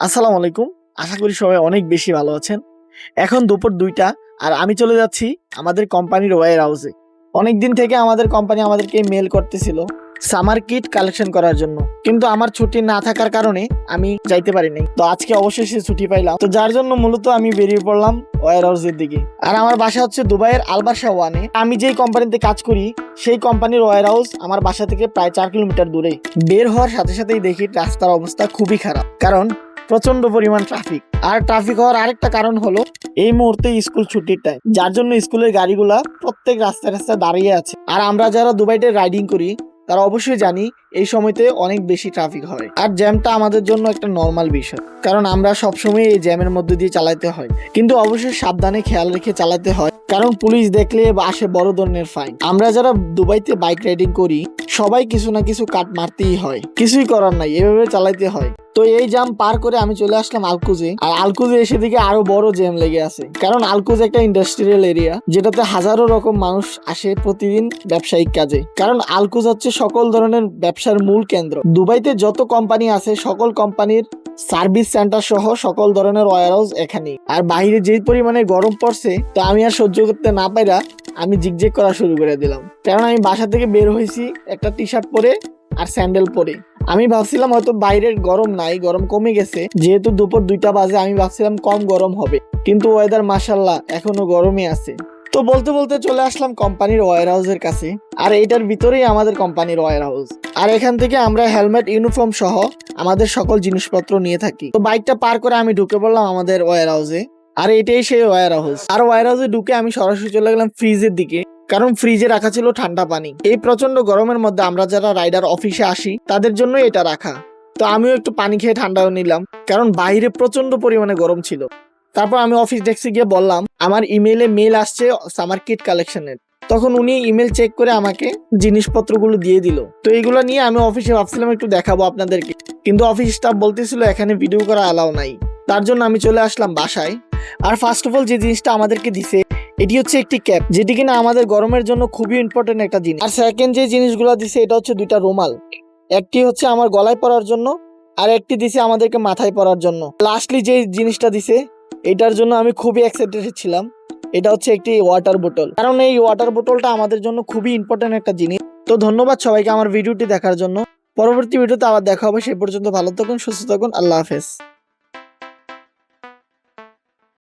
আসসালামু আলাইকুম। আশা করি সবাই অনেক বেশি ভালো আছেন। এখন দুপুর দুইটা আর আমি চলে যাচ্ছি আমাদের কোম্পানির ওয়ার হাউসে। অনেক দিন থেকে আমাদের কোম্পানি আমাদেরকে মেল করতেছিল সামার কিট কালেকশন করার জন্য। কিন্তু আমার ছুটি না থাকার কারণে আমি যাইতে পারিনি তো আজকে অবশেষে ছুটি পাইলাম। তো যার জন্য মূলত আমি বেরিয়ে পড়লাম ওয়ার হাউসের দিকে। আর আমার বাসা হচ্ছে দুবাইয়ের আলবাসা ওয়ানে। আমি যেই কোম্পানিতে কাজ করি, সেই কোম্পানির ওয়ার হাউস আমার বাসা থেকে প্রায় চার কিলোমিটার দূরে। বের হওয়ার সাথে সাথেই দেখি রাস্তার অবস্থা খুবই খারাপ। কারণ প্রচণ্ড পরিমাণ ট্রাফিক আর ট্রাফিক হওয়ার আরেকটা কারণ হলো, এই মুহূর্তে স্কুল ছুটির টাইম যার জন্য স্কুলের গাড়িগুলা প্রত্যেক রাস্তায় রাস্তায় দাঁড়িয়ে আছে। আর আমরা যারা দুবাইতে রাইডিং করি, তারা অবশ্যই জানি এই সময়তে অনেক বেশি ট্রাফিক হয়। আর জ্যামটা আমাদের জন্য একটা নর্মাল বিষয়। কারণ আমরা সবসময় এই জ্যামের মধ্যে দিয়ে চালাতে হয়। কিন্তু অবশ্যই সাবধানে খেয়াল রেখে চালাতে হয়। কারণ পুলিশ দেখলে আসে বড় ধরনের ফাইন আমরা যারা দুবাইতে বাইক রাইডিং করি, সবাই কিছু না কিছু কাট মারতেই হয়। কিছুই করার নাই, এভাবে চালাইতে হয়। তো এই জাম পার করে আমি চলে আসলাম আলকুজে। আর আলকুজে এসে দিকে আরও বড় জ্যাম লেগে আছে। কারণ আলকুজ একটা ইন্ডাস্ট্রিয়াল এরিয়া যেটাতে হাজারো রকম মানুষ আসে প্রতিদিন ব্যবসায়িক কাজে। কারণ আলকুজ হচ্ছে সকল ধরনের ব্যবসার মূল কেন্দ্র। দুবাইতে যত কোম্পানি আছে, সকল কোম্পানির সার্ভিস সেন্টার সহ সকল ধরনের ওয়ার হাউস এখানেই। আর বাইরে যেই পরিমাণে গরম পড়ছে, তো আমি আর সহ্য করতে না পাইরা আমি জিগজেগ করা শুরু করে দিলাম। কারণ আমি বাসা থেকে বের হয়েছি একটা টি শার্ট পরে আর স্যান্ডেল পরে। আমি ভাবছিলাম হয়তো বাইরের গরম নাই, গরম কমে গেছে। যেহেতু দুপুর দুইটা বাজে, আমি ভাবছিলাম কম গরম হবে। কিন্তু ওয়েদার মাসাল্লাহ এখনও গরমই আছে। তো বলতে বলতে চলে আসলাম কোম্পানির ওয়ার হাউসের কাছে। আর এটার ভিতরেই আমাদের কোম্পানির ওয়ার হাউস আর এখান থেকে আমরা হেলমেট ইউনিফর্ম সহ আমাদের সকল জিনিসপত্র নিয়ে থাকি। তো বাইকটা পার করে আমি ঢুকে পড়লাম আমাদের ওয়ার হাউসে আর এটাই সেই ওয়ার হাউস আর ওয়ার হাউসে ঢুকে আমি সরাসরি চলে গেলাম ফ্রিজের দিকে। কারণ ফ্রিজে রাখা ছিল ঠান্ডা পানি। এই প্রচণ্ড গরমের মধ্যে আমরা যারা রাইডার অফিসে আসি, তাদের জন্য এটা রাখা। তো আমিও একটু পানি খেয়ে ঠান্ডা নিলাম, কারণ বাইরে প্রচণ্ড পরিমাণে গরম ছিল। তারপর আমি অফিস ডেস্কে গিয়ে বললাম, আমার ইমেলে মেল আসছে সামার কিট কালেকশনের। তখন উনি ইমেল চেক করে আমাকে জিনিসপত্রগুলো দিয়ে দিল। তো এইগুলো নিয়ে আমি অফিসে ভাবছিলাম একটু দেখাবো আপনাদেরকে। কিন্তু অফিস স্টাফ বলতেছিল, এখানে ভিডিও করা অ্যালাউ নাই। তার জন্য আমি চলে আসলাম বাসায়। আর ফার্স্ট অফ অল যে জিনিসটা আমাদেরকে দিছে এটি হচ্ছে একটি ক্যাপ, যেটি কিনা আমাদের গরমের জন্য খুবই ইম্পর্টেন্ট একটা জিনিস। আর সেকেন্ড যে জিনিসগুলো দিছে, এটা হচ্ছে দুইটা রুমাল। একটি হচ্ছে আমার গলায় পরার জন্য, আর একটি দিছে আমাদেরকে মাথায় পরার জন্য। লাস্টলি যে জিনিসটা দিছে, এটার জন্য আমি খুবই এক্সাইটেড ছিলাম। এটা হচ্ছে একটি ওয়াটার বোতল কারণ এই ওয়াটার বোতলটা আমাদের জন্য খুবই ইম্পর্টেন্ট একটা জিনিস। তো ধন্যবাদ সবাইকে আমার ভিডিওটি দেখার জন্য। পরবর্তী ভিডিওতে আবার দেখা হবে। সে পর্যন্ত ভালো থাকুন, সুস্থ থাকুন। আল্লাহ হাফেজ।